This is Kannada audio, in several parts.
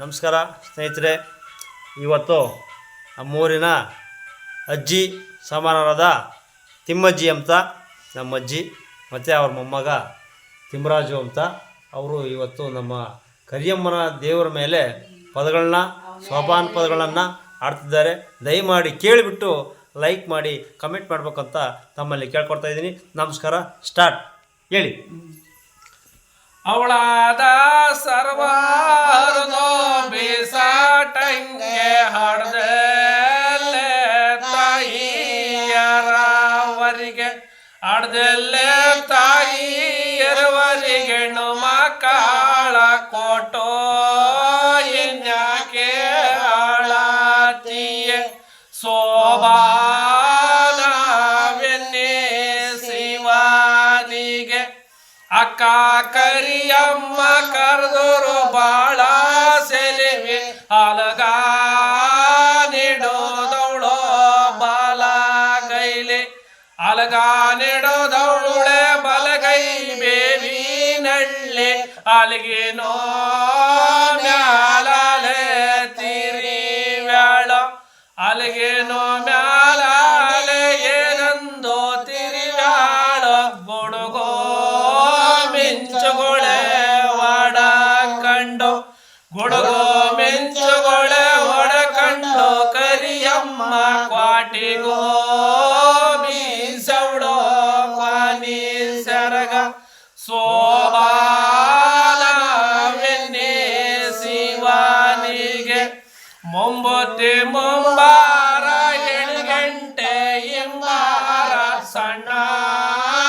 ನಮಸ್ಕಾರ, ಸ್ನೇಹಿತರೆ. ಇವತ್ತು ನಮ್ಮೂರಿನ ಅಜ್ಜಿ ಸಮಾನರಾದ ತಿಮ್ಮಜ್ಜಿ ಅಂತ ನಮ್ಮ ಅಜ್ಜಿ ಮತ್ತು ಅವ್ರ ಮೊಮ್ಮಗ ತಿಮ್ಮರಾಜು ಅಂತ, ಅವರು ಇವತ್ತು ನಮ್ಮ ಕರಿಯಮ್ಮನ ದೇವರ ಮೇಲೆ ಪದಗಳನ್ನ, ಸೋಪಾನ ಪದಗಳನ್ನು ಆಡ್ತಿದ್ದಾರೆ ದಯಮಾಡಿ ಕೇಳಿಬಿಟ್ಟು ಲೈಕ್ ಮಾಡಿ, ಕಮೆಂಟ್ ಮಾಡ್ಬೇಕಂತ ತಮ್ಮಲ್ಲಿ ಕೇಳ್ಕೊಡ್ತಾ ಇದ್ದೀನಿ. ನಮಸ್ಕಾರ, ಸ್ಟಾರ್ಟ್. ಹೇಳಿ. ಅವಳಾದ ಸರ್ವಾರದೋ ತಾಯಿಯರವರಿಗೆ ತಾಯಿ ತಾಯಿಯರವರಿಗೆ ಮಕ್ಕಳ ಕೊಟ್ಟೋ ಇನ್ಯಾಕೆ ಆಳತಿಯೇ ಶೋಭಾನವೆನ್ನೇ ಶಿವಾನಿಗೆ ಅಕ್ಕ ಕರಿಯಮ್ಮ ಕರೆದರು ಬಾಳ ಸೆಲಿವೆ ಅಲಗ ಅಲಗ ನಿಡೋದವಳೆ ಬಲಗೈ ಬೇವಿ ನಳ್ಳೆ ಅಲಗಿನೋ ಮ್ಯಾಲಲೆ ತಿರಿ ವ್ಯಾಳ. ಅಲಗೇನೋ ಮ್ಯಾಲಲೆ ಏನಂದೋ ತಿರಿವ್ಯಾಳ ಬುಡುಗೋ ಮಿಂಚುಗೊಳೆ ಒಡ ಕಂಡು. ಗುಡುಗೋ ಮಿಂಚುಗೊಳೆ ಒಡ ಕಂಡು ಕರಿಯಮ್ಮ ಕ್ವಾಟಿಗೋ. ಮೊಂಬತ್ತಿ ಮೊಂಬಾರ ಏಳು ಗಂಟೆ ಎಂಬಾರ ಸಣ್ಣ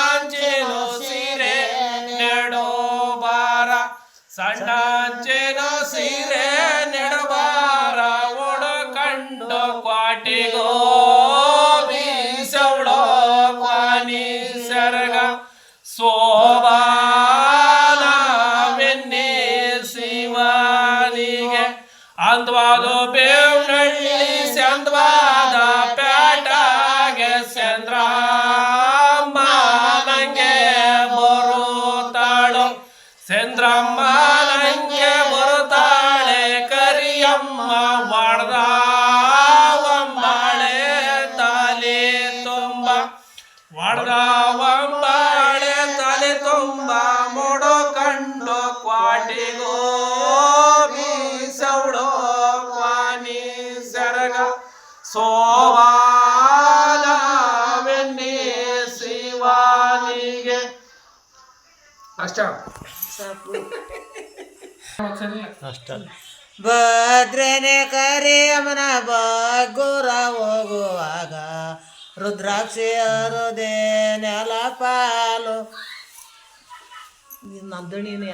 ಅಂಚೆನು ಸೀರೆ ನೆಡೋ ಬಾರ ಸಣ್ಣ ಸೀರೆ ನೆಡಬಾರ ಒಡಕಂಡು ಕ್ವಾಟಿಗೋ ಬೀಸವಳೋ ಕ್ವಾನಿ ಸರ್ಗ. ಸೋಬಾಲವೆನ್ನೇ ಅಂದ್ವಾದು ಬೇವ್ನಳ್ಳಿ ಚಂದ್ವಾದ ಪೇಟಾಗೆ ಚಂದ್ರ ನಂಗೆ ಬರುತ್ತಾಳು. ಚಂದ್ರಮ್ಮ ನಂಗೆ ಬರುತ್ತಾಳೆ, ಕರಿಯಮ್ಮ ಮಾಡ್ದ ಒಂಬಾಳೆ ತಾಲಿ ತುಂಬ. ಒಡ್ದ ಒಂಬಾಳೆ ತಲೆ ತುಂಬ, ಮೂಡು ಕಂಡು ಕ್ವಾಟಿಗೋ ಸೋವಾಲವೆನ್ನೇ ಶಿವಾನಿಗೆ ಅಷ್ಟ ಅಷ್ಟೇ ಭದ್ರನೆ ಕರಿಯಮ್ಮನ ಬಗ್ಗುರ ಹೋಗುವಾಗ ರುದ್ರಾಕ್ಷಿ ಅರುದೇ ನೆಲ ಪಾಲು ನಂದಣಿನೇ